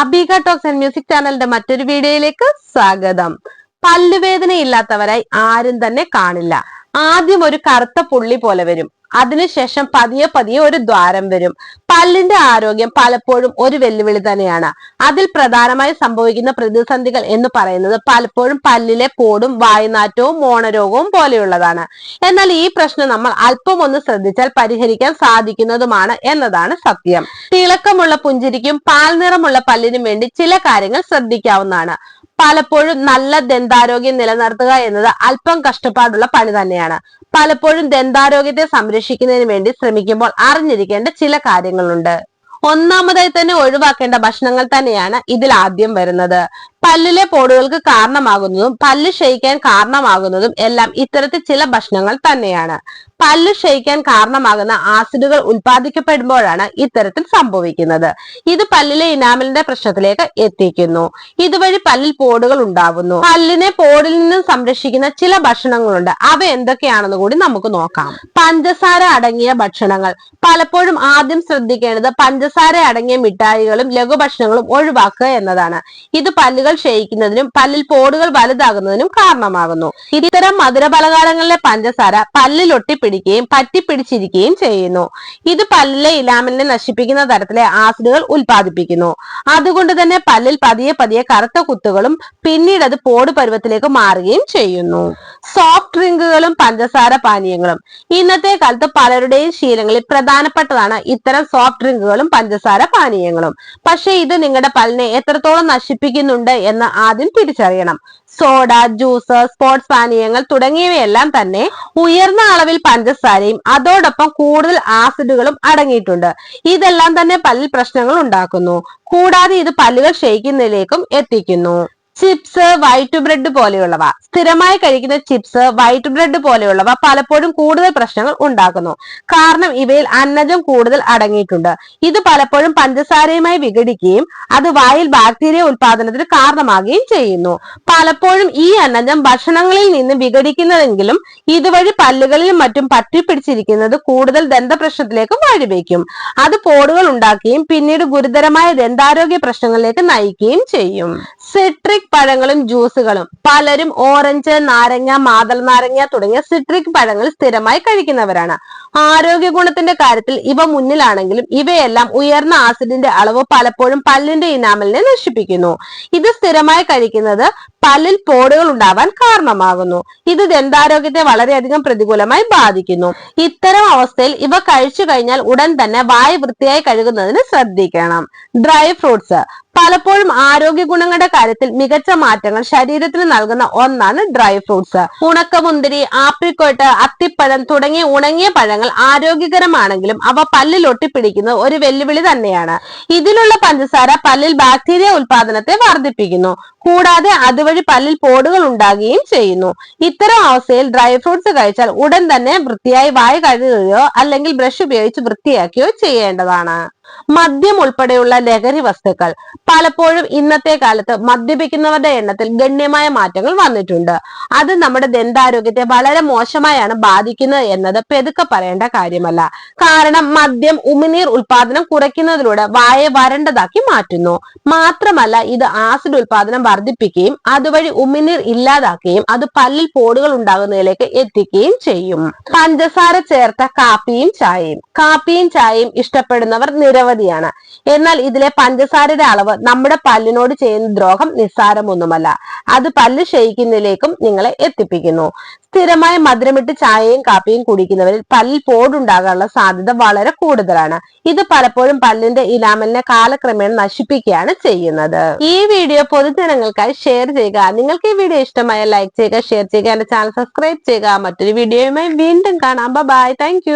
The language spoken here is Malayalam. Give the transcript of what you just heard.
അബിക ടോക്സ് ആൻഡ് മ്യൂസിക് ചാനലിന്റെ മറ്റൊരു വീഡിയോയിലേക്ക് സ്വാഗതം. പല്ലുവേദന ഇല്ലാത്തവരായി ആരും തന്നെ കാണില്ല. ആദ്യം ഒരു കറുത്ത പുള്ളി പോലെ വരും. അതിനുശേഷം പതിയെ പതിയെ ഒരു ദ്വാരം വരും. പല്ലിന്റെ ആരോഗ്യം പലപ്പോഴും ഒരു വെല്ലുവിളി തന്നെയാണ്. അതിൽ പ്രധാനമായി സംഭവിക്കുന്ന പ്രതിസന്ധികൾ എന്ന് പറയുന്നത് പലപ്പോഴും പല്ലിലെ പോടും വായുനാറ്റവും മോണരോഗവും പോലെയുള്ളതാണ്. എന്നാൽ ഈ പ്രശ്നം നമ്മൾ അല്പം ഒന്ന് ശ്രദ്ധിച്ചാൽ പരിഹരിക്കാൻ സാധിക്കുന്നതുമാണ് എന്നതാണ് സത്യം. തിളക്കമുള്ള പുഞ്ചിരിക്കും പാൽ നിറമുള്ള പല്ലിനും വേണ്ടി ചില കാര്യങ്ങൾ ശ്രദ്ധിക്കാവുന്നതാണ്. പലപ്പോഴും നല്ല ദന്താരോഗ്യം നിലനിർത്തുക എന്നത് അല്പം കഷ്ടപ്പാടുള്ള പണി തന്നെയാണ്. പലപ്പോഴും ദന്താരോഗ്യത്തെ സംരക്ഷിക്കുന്നതിന് വേണ്ടി ശ്രമിക്കുമ്പോൾ അറിഞ്ഞിരിക്കേണ്ട ചില കാര്യങ്ങളുണ്ട്. ഒന്നാമതായി തന്നെ ഒഴിവാക്കേണ്ട ഭക്ഷണങ്ങൾ തന്നെയാണ് ഇതിൽ ആദ്യം വരുന്നത്. പല്ലിലെ പോടുകൾക്ക് കാരണമാകുന്നതും പല്ല് ക്ഷയിക്കാൻ കാരണമാകുന്നതും എല്ലാം ഇത്തരത്തിൽ ചില ഭക്ഷണങ്ങൾ തന്നെയാണ്. പല്ല് ക്ഷയിക്കാൻ കാരണമാകുന്ന ആസിഡുകൾ ഉൽപ്പാദിക്കപ്പെടുമ്പോഴാണ് ഇത്തരത്തിൽ സംഭവിക്കുന്നത്. ഇത് പല്ലിലെ ഇനാമലിന്റെ പ്രശ്നത്തിലേക്ക് എത്തിക്കുന്നു. ഇതുവഴി പല്ലിൽ പോടുകൾ ഉണ്ടാവുന്നു. പല്ലിനെ പോടിൽ നിന്നും സംരക്ഷിക്കുന്ന ചില ഭക്ഷണങ്ങളുണ്ട്. അവ എന്തൊക്കെയാണെന്ന് കൂടി നമുക്ക് നോക്കാം. പഞ്ചസാര അടങ്ങിയ ഭക്ഷണങ്ങൾ. പലപ്പോഴും ആദ്യം ശ്രദ്ധിക്കേണ്ടത് പഞ്ചസാര അടങ്ങിയ മിഠായികളും ലഘുഭക്ഷണങ്ങളും ഒഴിവാക്കുക എന്നതാണ്. ഇത് പല്ലുകൾ ക്ഷയിക്കുന്നതിനും പല്ലിൽ പോടുകൾ വലുതാകുന്നതിനും കാരണമാകുന്നു. ഇത്തരം മധുര പലഹാരങ്ങളിലെ പഞ്ചസാര പല്ലിൽ ഒട്ടിപ്പിടിക്കുകയും പറ്റിപ്പിടിച്ചിരിക്കുകയും ചെയ്യുന്നു. ഇത് പല്ലിലെ ഇലാമലിനെ നശിപ്പിക്കുന്ന തരത്തിലെ ആസിഡുകൾ ഉൽപ്പാദിപ്പിക്കുന്നു. അതുകൊണ്ട് തന്നെ പല്ലിൽ പതിയെ പതിയെ കറുത്ത കുത്തുകളും പിന്നീട് അത് പോട് പരുവത്തിലേക്ക് മാറുകയും ചെയ്യുന്നു. സോഫ്റ്റ് ഡ്രിങ്കുകളും പഞ്ചസാര പാനീയങ്ങളും. ഇന്നത്തെ കാലത്ത് പലരുടെയും ശീലങ്ങളിൽ പ്രധാനപ്പെട്ടതാണ് ഇത്തരം സോഫ്റ്റ് ഡ്രിങ്കുകളും പഞ്ചസാര പാനീയങ്ങളും. പക്ഷേ ഇത് നിങ്ങളുടെ പല്ലിനെ എത്രത്തോളം നശിപ്പിക്കുന്നുണ്ട് എന്ന് ആദ്യം തിരിച്ചറിയണം. സോഡ ജ്യൂസ് സ്പോർട്സ് പാനീയങ്ങൾ തുടങ്ങിയവയെല്ലാം തന്നെ ഉയർന്ന അളവിൽ പഞ്ചസാരയും അതോടൊപ്പം കൂടുതൽ ആസിഡുകളും അടങ്ങിയിട്ടുണ്ട്. ഇതെല്ലാം തന്നെ പല്ലിൽ പ്രശ്നങ്ങൾ ഉണ്ടാക്കുന്നു. കൂടാതെ ഇത് പല്ലുകൾ ക്ഷയിക്കുന്നതിലേക്കും എത്തിക്കുന്നു. ചിപ്സ് വൈറ്റ് ബ്രെഡ് പോലെയുള്ളവ. സ്ഥിരമായി കഴിക്കുന്ന ചിപ്സ് വൈറ്റ് ബ്രെഡ് പോലെയുള്ളവ പലപ്പോഴും കൂടുതൽ പ്രശ്നങ്ങൾ ഉണ്ടാക്കുന്നു. കാരണം ഇവയിൽ അന്നജം കൂടുതൽ അടങ്ങിയിട്ടുണ്ട്. ഇത് പലപ്പോഴും പഞ്ചസാരയുമായി വിഘടിക്കുകയും അത് വായിൽ ബാക്ടീരിയ ഉൽപാദനത്തിന് കാരണമാകുകയും ചെയ്യുന്നു. പലപ്പോഴും ഈ അന്നജം ഭക്ഷണങ്ങളിൽ നിന്ന് വിഘടിക്കുന്നതെങ്കിലും ഇതുവഴി പല്ലുകളിലും മറ്റും പറ്റിപ്പിടിച്ചിരിക്കുന്നത് കൂടുതൽ ദന്തപ്രശ്നത്തിലേക്ക് വഴിവെക്കും. അത് പോടുകൾ ഉണ്ടാക്കുകയും പിന്നീട് ഗുരുതരമായ ദന്താരോഗ്യ പ്രശ്നങ്ങളിലേക്ക് നയിക്കുകയും ചെയ്യും. സിട്രിക് പഴങ്ങളും ജ്യൂസുകളും. പലരും ഓറഞ്ച് നാരങ്ങ മാതള നാരങ്ങ തുടങ്ങിയ സിട്രിക് പഴങ്ങൾ സ്ഥിരമായി കഴിക്കുന്നവരാണ്. ആരോഗ്യ ഗുണത്തിന്റെ കാര്യത്തിൽ ഇവ മുന്നിലാണെങ്കിലും ഇവയെല്ലാം ഉയർന്ന ആസിഡിന്റെ അളവ് പലപ്പോഴും പല്ലിന്റെ ഇനാമലിനെ നശിപ്പിക്കുന്നു. ഇത് സ്ഥിരമായി കഴിക്കുന്നത് പല്ലിൽ പോടുകൾ ഉണ്ടാവാൻ കാരണമാകുന്നു. ഇത് ദന്താരോഗ്യത്തെ വളരെയധികം പ്രതികൂലമായി ബാധിക്കുന്നു. ഇത്തരം അവസ്ഥയിൽ ഇവ കഴിച്ചു കഴിഞ്ഞാൽ ഉടൻ തന്നെ വായ വൃത്തിയായി കഴുകുന്നതിന് ശ്രദ്ധിക്കണം. Dry fruits. പലപ്പോഴും ആരോഗ്യ ഗുണങ്ങളുടെ കാര്യത്തിൽ മികച്ച മാറ്റങ്ങൾ ശരീരത്തിന് നൽകുന്ന ഒന്നാണ് ഡ്രൈ ഫ്രൂട്ട്സ്. ഉണക്കമുന്തിരി ആപ്രിക്കോട്ട് അത്തിപ്പഴം തുടങ്ങിയ ഉണങ്ങിയ പഴങ്ങൾ ആരോഗ്യകരമാണെങ്കിലും അവ പല്ലിൽ ഒട്ടിപ്പിടിക്കുന്നത് ഒരു വെല്ലുവിളി തന്നെയാണ്. ഇതിലുള്ള പഞ്ചസാര പല്ലിൽ ബാക്ടീരിയ ഉൽപാദനത്തെ വർദ്ധിപ്പിക്കുന്നു. കൂടാതെ അതുവഴി പല്ലിൽ പോടുകൾ ഉണ്ടാകുകയും ചെയ്യുന്നു. ഇത്തരം അവസ്ഥയിൽ ഡ്രൈ ഫ്രൂട്ട്സ് കഴിച്ചാൽ ഉടൻ തന്നെ വൃത്തിയായി വായ കഴുകുകയോ അല്ലെങ്കിൽ ബ്രഷ് ഉപയോഗിച്ച് വൃത്തിയാക്കുകയോ ചെയ്യേണ്ടതാണ്. മദ്യം ഉൾപ്പെടെയുള്ള ലഹരി വസ്തുക്കൾ പലപ്പോഴും ഇന്നത്തെ കാലത്ത് മദ്യപിക്കുന്നവരുടെ എണ്ണത്തിൽ ഗണ്യമായ മാറ്റങ്ങൾ വന്നിട്ടുണ്ട്. അത് നമ്മുടെ ദന്താരോഗ്യത്തെ വളരെ മോശമായാണ് ബാധിക്കുന്നത് എന്നത് പെതുക്കെ പറയേണ്ട കാര്യമല്ല. കാരണം മദ്യം ഉമിനീർ ഉൽപാദനം കുറയ്ക്കുന്നതിലൂടെ വായെ വരണ്ടതാക്കി മാറ്റുന്നു. മാത്രമല്ല ഇത് ആസിഡ് ഉൽപാദനം വർദ്ധിപ്പിക്കുകയും അതുവഴി ഉമിനീർ ഇല്ലാതാക്കുകയും അത് പല്ലിൽ പോടുകൾ ഉണ്ടാകുന്നതിലേക്ക് എത്തിക്കുകയും ചെയ്യും. പഞ്ചസാര ചേർത്ത കാപ്പിയും ചായയും. കാപ്പിയും ചായയും ഇഷ്ടപ്പെടുന്നവർ നിരവധിയാണ്. എന്നാൽ ഇതിലെ പഞ്ചസാരയുടെ അളവ് നമ്മുടെ പല്ലിനോട് ചെയ്യുന്ന ദ്രോഹം നിസ്സാരമൊന്നുമല്ല. അത് പല്ല് ക്ഷയിക്കുന്നതിലേക്കും നിങ്ങളെ എത്തിപ്പിക്കുന്നു. സ്ഥിരമായി മധുരമിട്ട് ചായയും കാപ്പിയും കുടിക്കുന്നവരിൽ പല്ലിൽ പോടുണ്ടാകാനുള്ള സാധ്യത വളരെ കൂടുതലാണ്. ഇത് പലപ്പോഴും പല്ലിന്റെ ഇലാമലിനെ കാലക്രമേണ നശിപ്പിക്കുകയാണ് ചെയ്യുന്നത്. ഈ വീഡിയോ പൊതുജനങ്ങൾക്കായി ഷെയർ ചെയ്യുക. നിങ്ങൾക്ക് ഈ വീഡിയോ ഇഷ്ടമായ ലൈക്ക് ചെയ്യുക ഷെയർ ചെയ്യുക എന്റെ ചാനൽ സബ്സ്ക്രൈബ് ചെയ്യുക. മറ്റൊരു വീഡിയോയുമായി വീണ്ടും കാണാം. Bye thank